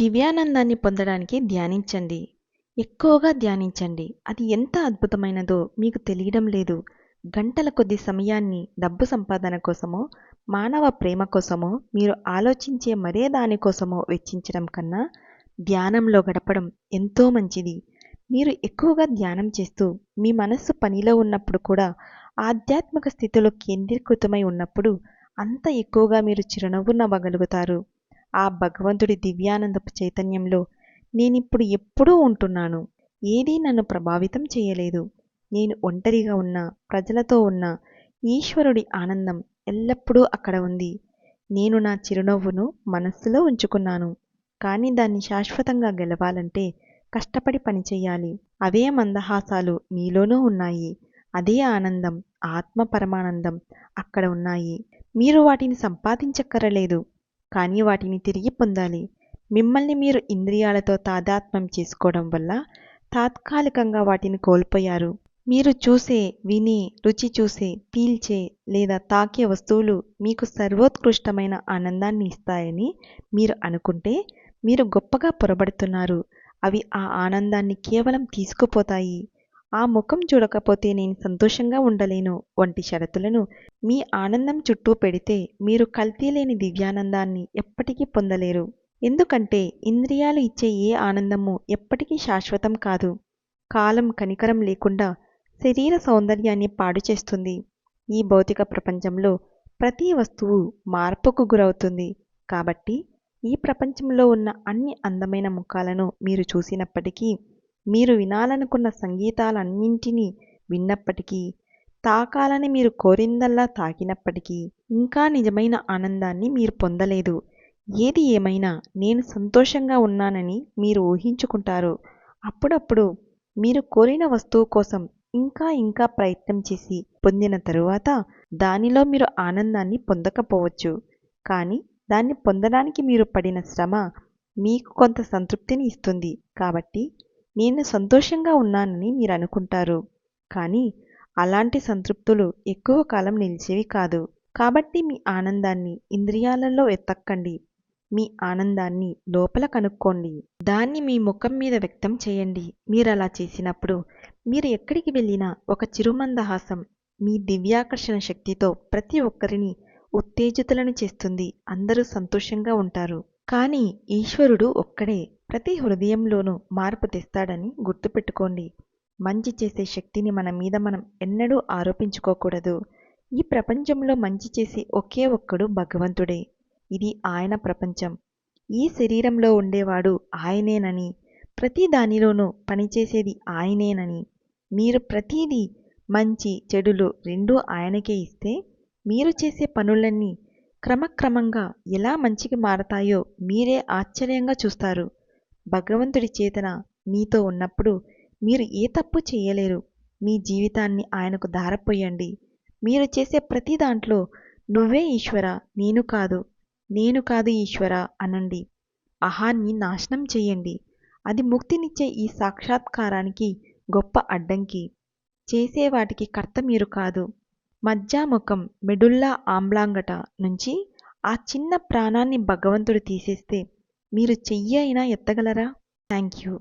దివ్యానందాన్ని పొందడానికి ధ్యానించండి. ఎక్కువగా ధ్యానించండి. అది ఎంత అద్భుతమైనదో మీకు తెలియడం లేదు. గంటల కొద్ది సమయాన్ని డబ్బు సంపాదన కోసమో మానవ ప్రేమ కోసమో మీరు ఆలోచించే మరే దానికోసమో వెచ్చించడం కన్నా ధ్యానంలో గడపడం ఎంతో మంచిది. మీరు ఎక్కువగా ధ్యానం చేస్తూ మీ మనస్సు పనిలో ఉన్నప్పుడు కూడా ఆధ్యాత్మిక స్థితిలో కేంద్రీకృతమై ఉన్నప్పుడు అంత ఎక్కువగా మీరు చిరునవ్వు నవ్వగలుగుతారు. ఆ భగవంతుడి దివ్యానందపు చైతన్యంలో నేనిప్పుడు ఎప్పుడూ ఉంటున్నాను. ఏదీ నన్ను ప్రభావితం చేయలేదు. నేను ఒంటరిగా ఉన్న ప్రజలతో ఉన్న ఈశ్వరుడి ఆనందం ఎల్లప్పుడూ అక్కడ ఉంది. నేను నా చిరునవ్వును మనస్సులో ఉంచుకున్నాను. కానీ దాన్ని శాశ్వతంగా గెలవాలంటే కష్టపడి పనిచేయాలి అవే మందహాసాలు మీలోనూ ఉన్నాయి. అదే ఆనందం ఆత్మ పరమానందం అక్కడ ఉన్నాయి. మీరు వాటిని సంపాదించక్కరలేదు. కానీ వాటిని తిరిగి పొందాలి. మిమ్మల్ని మీరు ఇంద్రియాలతో తాదాత్మ్యం చేసుకోవడం వల్ల తాత్కాలికంగా వాటిని కోల్పోయారు. మీరు చూసే విని రుచి చూసే పీల్చే లేదా తాకే వస్తువులు మీకు సర్వోత్కృష్టమైన ఆనందాన్ని ఇస్తాయని మీరు అనుకుంటే మీరు గొప్పగా పొరబడుతున్నారు. అవి ఆ ఆనందాన్ని కేవలం తీసుకుపోతాయి. ఆ ముఖం చూడకపోతే నేను సంతోషంగా ఉండలేను. వంటి షరతులను మీ ఆనందం చుట్టూ పెడితే మీరు కల్తీ లేని దివ్యానందాన్ని ఎప్పటికీ పొందలేరు. ఎందుకంటే ఇంద్రియాలు ఇచ్చే ఏ ఆనందము ఎప్పటికీ శాశ్వతం కాదు. కాలం కనికరం లేకుండా శరీర సౌందర్యాన్ని పాడు చేస్తుంది. ఈ భౌతిక ప్రపంచంలో ప్రతి వస్తువు మార్పుకు గురవుతుంది. కాబట్టి ఈ ప్రపంచంలో ఉన్న అన్ని అందమైన ముఖాలను మీరు చూసినప్పటికీ మీరు వినాలనుకున్న సంగీతాలన్నింటినీ విన్నప్పటికీ తాకాలని మీరు కోరిందల్లా తాకినప్పటికీ ఇంకా నిజమైన ఆనందాన్ని మీరు పొందలేదు. ఏది ఏమైనా నేను సంతోషంగా ఉన్నానని మీరు ఊహించుకుంటారు. అప్పుడప్పుడు మీరు కోరిన వస్తువు కోసం ఇంకా ఇంకా ప్రయత్నం చేసి పొందిన తరువాత దానిలో మీరు ఆనందాన్ని పొందకపోవచ్చు. కానీ దాన్ని పొందడానికి మీరు పడిన శ్రమ మీకు కొంత సంతృప్తిని ఇస్తుంది. కాబట్టి నేను సంతోషంగా ఉన్నానని మీరు అనుకుంటారు. కానీ అలాంటి సంతృప్తులు ఎక్కువ కాలం నిలిచేవి కాదు. కాబట్టి మీ ఆనందాన్ని ఇంద్రియాలలో ఎత్తక్కండి. మీ ఆనందాన్ని లోపల కనుక్కోండి. దాన్ని మీ ముఖం మీద వ్యక్తం చేయండి. మీరు అలా చేసినప్పుడు మీరు ఎక్కడికి వెళ్ళినా ఒక చిరుమందహాసం మీ దివ్యాకర్షణ శక్తితో ప్రతి ఒక్కరిని ఉత్తేజితులను చేస్తుంది. అందరూ సంతోషంగా ఉంటారు. కానీ ఈశ్వరుడు ఒక్కడే. ప్రతి హృదయంలోనూ మార్పు తెస్తాడని గుర్తుపెట్టుకోండి. మంచి చేసే శక్తిని మన మీద మనం ఎన్నడూ ఆరోపించుకోకూడదు. ఈ ప్రపంచంలో మంచి చేసే ఒకే ఒక్కడు భగవంతుడే. ఇది ఆయన ప్రపంచం. ఈ శరీరంలో ఉండేవాడు ఆయనేనని ప్రతి దానిలోనూ పనిచేసేది ఆయనేనని. మీరు ప్రతీదీ మంచి చెడులు రెండూ ఆయనకే ఇస్తే మీరు చేసే పనులన్నీ క్రమక్రమంగా ఎలా మంచికి మారతాయో మీరే ఆశ్చర్యంగా చూస్తారు. భగవంతుడి చేతన మీతో ఉన్నప్పుడు మీరు ఏ తప్పు చేయలేరు. మీ జీవితాన్ని ఆయనకు ధారపోయండి. మీరు చేసే ప్రతి దాంట్లో నువ్వే ఈశ్వర నేను కాదు. నేను కాదు ఈశ్వర అనండి. అహాన్ని నాశనం చేయండి. అది ముక్తినిచ్చే ఈ సాక్షాత్కారానికి గొప్ప అడ్డంకి. చేసే వాటికి కర్త మీరు కాదు. మజ్జాముఖం మెడుల్లా ఆమ్లాంగట నుంచి ఆ చిన్న ప్రాణాన్ని భగవంతుడు తీసేస్తే మీరు చెయ్యి అయినా ఎత్తగలరా? Thank you